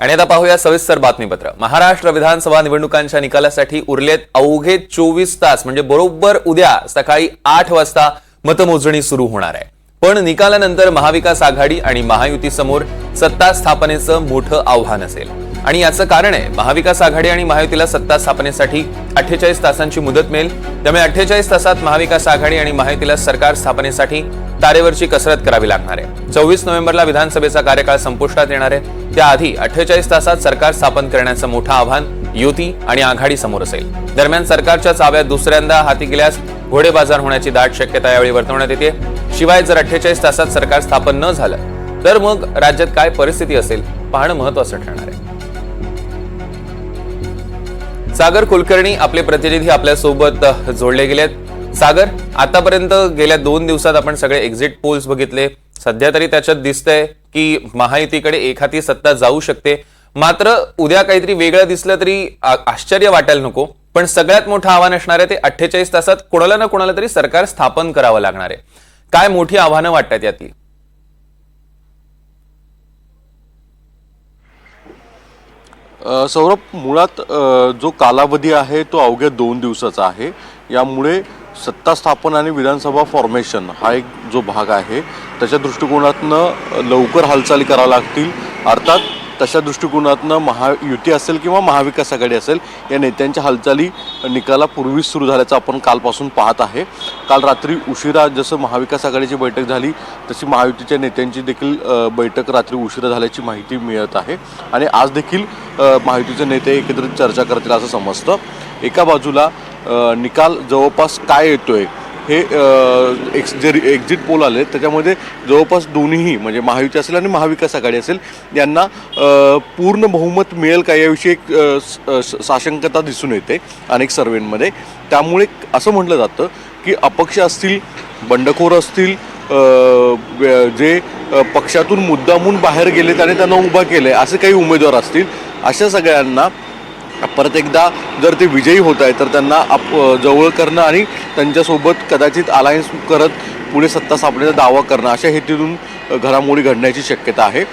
आणि आता पाहूया सविस्तर बातमीपत्र. महाराष्ट्र विधानसभा निवडणुकांच्या निकालासाठी उरलेत अवघे चोवीस तास म्हणजे बरोबर उद्या सकाळी आठ वाजता मतमोजणी सुरू होणार आहे. पण निकालानंतर महाविकास आघाडी आणि महायुती समोर सत्ता स्थापनेचं मोठं आव्हान असेल. आणि याचं कारण आहे महाविकास आघाडी आणि महायुतीला सत्ता स्थापनेसाठी अठ्ठेचाळीस तासांची मुदत मिळेल. त्यामुळे अठ्ठेचाळीस तासात महाविकास आघाडी आणि महायुतीला सरकार स्थापनेसाठी तारेवरची कसरत करावी लागणार आहे. चोवीस नोव्हेंबरला विधानसभेचा कार्यकाळ संपुष्टात येणार आहे. त्याआधी अठ्ठेचाळीस तासात सरकार स्थापन करण्याचं मोठं आव्हान युती आणि आघाडी समोर असेल. दरम्यान सरकारच्या चाव्यात दुसऱ्यांदा हाती गेल्यास घोडेबाजार होण्याची दाट शक्यता यावेळी वर्तवण्यात येते. शिवाय जर अठ्ठेचाळीस तासात सरकार स्थापन न झालं तर मग राज्यात काय परिस्थिती असेल पाहणं महत्वाचं ठरणार आहे. सागर कुलकर्णी आपले प्रतिनिधी आपल्यासोबत जोडले गेलेत. सागर आतापर्यंत गेल्या दोन दिवसात आपण सगळे एक्झिट पोल्स बघितले. सध्या तरी त्याच्यात दिसतंय की महायुतीकडे एखादी सत्ता जाऊ शकते. मात्र उद्या काहीतरी वेगळं दिसलं तरी आश्चर्य वाटायला नको. पण सगळ्यात मोठं आव्हान असणार आहे ते अठ्ठेचाळीस तासात कोणाला ना कोणाला तरी सरकार स्थापन करावं लागणार आहे. काय मोठी आव्हानं वाटतात यातली? सौरभ मुळात जो कालावधी आहे तो अवघ्या दोन दिवसाचा आहे. यामुळे सत्ता स्थापन आणि विधानसभा फॉर्मेशन हा एक जो भाग आहे त्याच्या दृष्टिकोनातनं लवकर हालचाली कराव्या लागतील. अर्थात तशा दृष्टिकोनातनं महायुती असेल किंवा महाविकास आघाडी असेल या नेत्यांच्या हालचाली निकालापूर्वीच सुरू झाल्याचं आपण कालपासून पाहत आहे. काल रात्री उशिरा जसं महाविकास आघाडीची बैठक झाली तशी महायुतीच्या नेत्यांची देखील बैठक रात्री उशिरा झाल्याची माहिती मिळत आहे. आणि आज देखील महायुतीचे नेते एकत्रित चर्चा करतील असं समजतं. एका बाजूला निकाल जवळपास काय येतोय हे एक्स जे एक्झिट पोल आले त्याच्यामध्ये जवळपास दोन्हीही म्हणजे महायुती असेल आणि महाविकास आघाडी असेल यांना पूर्ण बहुमत मिळेल का याविषयी एक स- साशंकता दिसून येते अनेक सर्वेंमध्ये. त्यामुळे असं म्हटलं जातं की अपक्ष असतील बंडखोर असतील जे पक्षातून मुद्दामून बाहेर गेलेत आणि त्यांना उभा आहे असे काही उमेदवार असतील अशा सगळ्यांना परत एकदा जर ते विजयी होत आहे तर त्यांना आप जवळ करणं आणि त्यांच्यासोबत कदाचित अलायन्स करत पुढे सत्ता स्थापनेचा दावा करणं अशा हेतूतून घडामोडी घडण्याची शक्यता आहे.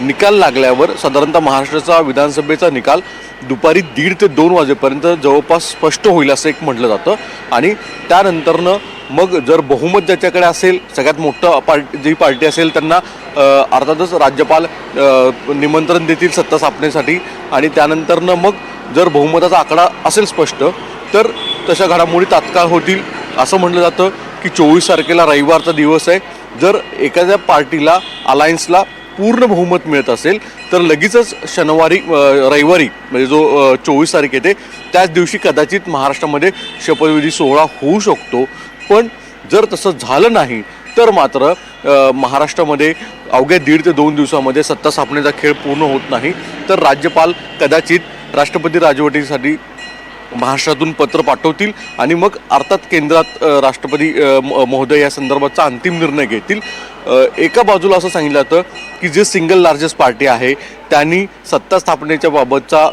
निकाल लागल्यावर साधारणतः महाराष्ट्राचा विधानसभेचा निकाल दुपारी दीड ते दोन वाजेपर्यंत जवळपास स्पष्ट होईल असं एक म्हटलं जातं. आणि त्यानंतरनं मग जर बहुमत ज्याच्याकडे असेल सगळ्यात मोठं पार्टी जी पार्टी असेल त्यांना अर्थातच राज्यपाल निमंत्रण देतील सत्ता स्थापनेसाठी आणि त्यानंतरनं मग जर बहुमताचा आकडा असेल स्पष्ट तर तशा घडामोडी तात्काळ होतील असं म्हटलं जातं की चोवीस तारखेला रविवारचा दिवस आहे. जर एखाद्या पार्टीला अलायन्सला पूर्ण बहुमत मिळत असेल तर लगेचच शनिवारी रविवारी म्हणजे जो चोवीस तारीख येते त्याच दिवशी कदाचित महाराष्ट्रामध्ये शपथविधी सोहळा होऊ शकतो. पण जर तसं झालं नाही तर मात्र महाराष्ट्रामध्ये अवघ्या दीड ते दोन दिवसामध्ये सत्ता स्थापनेचा खेळ पूर्ण होत नाही. तर राज्यपाल कदाचित राष्ट्रपती राजवटीसाठी महाराष्ट्रातून पत्र पाठवतील आणि मग अर्थात केंद्रात राष्ट्रपती म- महोदय या संदर्भाचा अंतिम निर्णय घेतील. एका बाजूला असं सांगितलं जातं की जे सिंगल लार्जेस्ट पार्टी आहे त्यांनी सत्ता स्थापनेच्या बाबतचा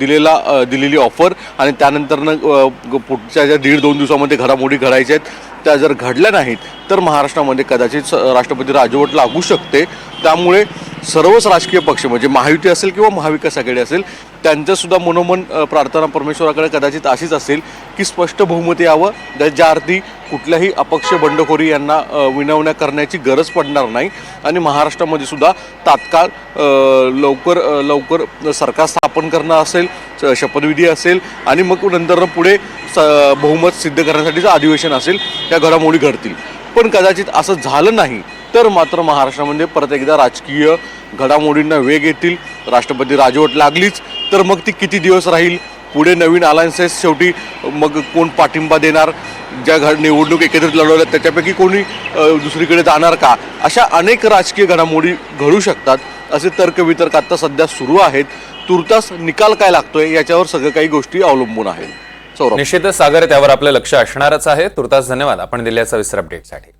दिलेला दिलेली ऑफर आणि त्यानंतरनं पुढच्या ज्या दीड दोन दिवसामध्ये घडामोडी घडायच्या आहेत त्या जर घडल्या नाहीत तर महाराष्ट्रामध्ये कदाचित राष्ट्रपती राजवट लागू शकते. त्यामुळे सर्वच राजकीय पक्ष म्हणजे महायुती असेल किंवा महाविकास आघाडी असेल त्यांचंसुद्धा मनोमन प्रार्थना परमेश्वराकडे कदाचित अशीच असेल की स्पष्ट बहुमत यावं. ज्याच्या अर्थी कुठल्याही अपक्ष बंडखोरी यांना विनवण्या करण्याची गरज पडणार नाही. आणि महाराष्ट्रामध्ये सुद्धा तात्काळ लवकर लवकर सरकार स्थापन करणं असेल शपथविधी असेल आणि मग नंतर पुढे स बहुमत सिद्ध करण्यासाठीचं अधिवेशन असेल त्या घडामोडी घडतील. पण कदाचित असं झालं नाही तर मात्र महाराष्ट्रामध्ये परत एकदा राजकीय घडामोडींना वेग येतील. राष्ट्रपती राजवट लागलीच तर मग ती किती दिवस राहील? पुढे नवीन अलायन्सेस शेवटी मग कोण पाठिंबा देणार? ज्या घड निवडणूक एकत्रित लढवल्या त्याच्यापैकी कोणी दुसरीकडे जाणार का? अशा अनेक राजकीय घडामोडी घडू शकतात. असे तर्कवितर्क आता सध्या सुरू आहेत. तुर्तास निकाल काय लागतोय? याच्यावर सगळं काही गोष्टी अवलंबून आहेत. निश्चितच सागर त्यावर आपलं लक्ष असणारच आहे. तुर्तास धन्यवाद. आपण दिल्याचा सविस्तर अपडेटसाठी